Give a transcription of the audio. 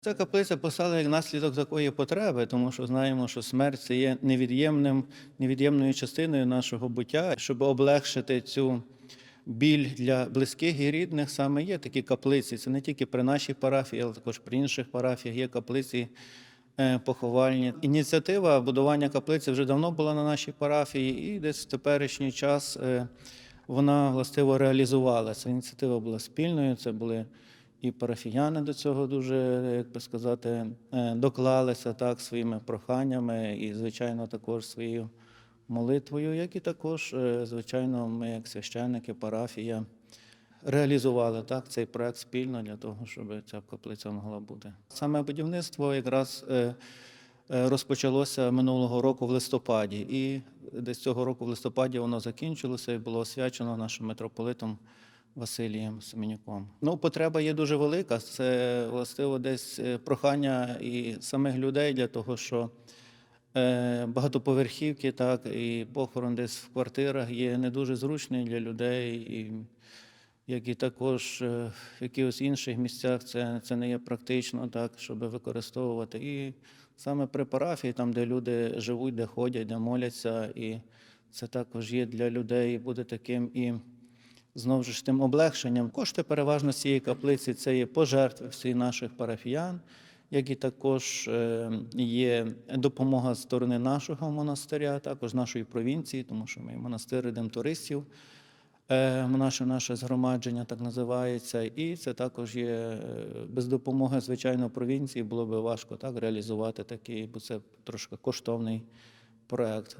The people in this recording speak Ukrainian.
Ця каплиця постала як наслідок такої потреби, тому що знаємо, що смерть це є невід'ємним, невід'ємною частиною нашого буття. Щоб облегшити цю біль для близьких і рідних, саме є такі каплиці. Це не тільки при нашій парафії, але також при інших парафіях є каплиці е, поховальні. Ініціатива будування каплиці вже давно була на нашій парафії, і десь в теперішній час е, вона властиво реалізувалася. Ініціатива була спільною. Це були і парафіяни до цього дуже, як би сказати, е, доклалися так своїми проханнями, і, звичайно, також своєю молитвою, як і також, е, звичайно, ми, як священники, парафія, реалізували так цей проект спільно для того, щоб ця каплиця могла бути. Саме будівництво якраз е, розпочалося минулого року в листопаді, і десь цього року в листопаді воно закінчилося і було освячено нашим митрополитом Василієм Семенюком. Ну, потреба є дуже велика. Це властиво десь е, прохання і самих людей для того, що е, багатоповерхівки, так і похорон десь в квартирах є не дуже зручний для людей, і як і також е, в якихось інших місцях це, це не є практично, так, щоб використовувати. І саме при парафії, там, де люди живуть, де ходять, де моляться, і це також є для людей, буде таким і знову ж тим облегшенням. Кошти переважно цієї каплиці це є пожертви всіх наших парафіян, як і також е, є допомога з сторони нашого монастиря, також нашої провінції, тому що ми монастир. Е, Наше наше згромадження так називається, і це також є е, без допомоги, звичайно, провінції було би важко так реалізувати такий, бо це трошки коштовний проект.